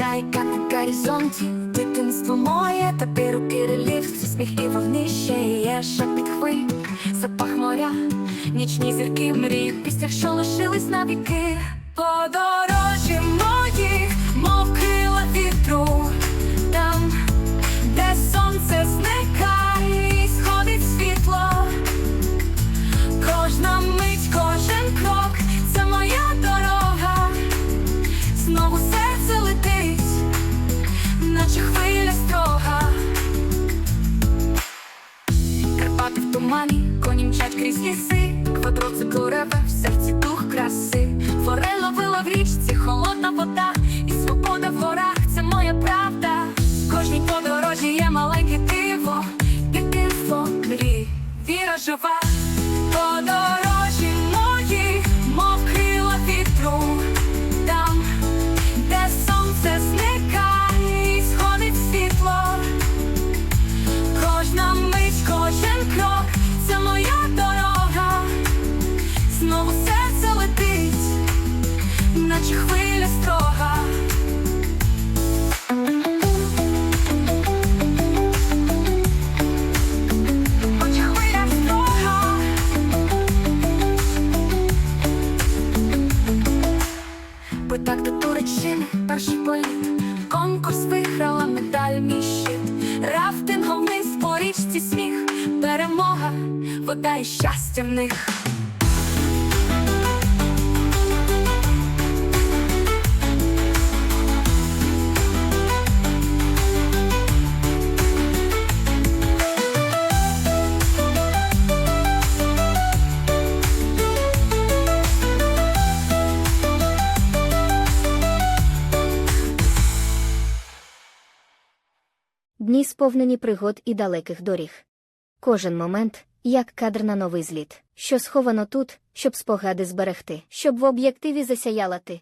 Майка на горизонті, дитинство моє, тепер руки реліф, сміх і вогнище є шепіт запах моря, нічні зірки, мрії, в піснях, що лишились на віки. Подорожі тумані, коні мчать крізь ліси, квадроцикл реве, в серці дух краси. Форель ловила в річці, холодна вода, і свобода в горах це моя правда. Кожній подорожі є маленьке диво, дитинство мрій, віра жива. Наче хвиля строга. Наче хвиля строга. Питак до Туреччини, перший політ, конкурс виграла медаль мій щит, рафтингом вниз по річці сміх, перемога, вода і щастя в них. Дні сповнені пригод і далеких доріг. Кожен момент, як кадр на новий зліт, що сховано тут, щоб спогади зберегти, щоб в об'єктиві засяяла ти,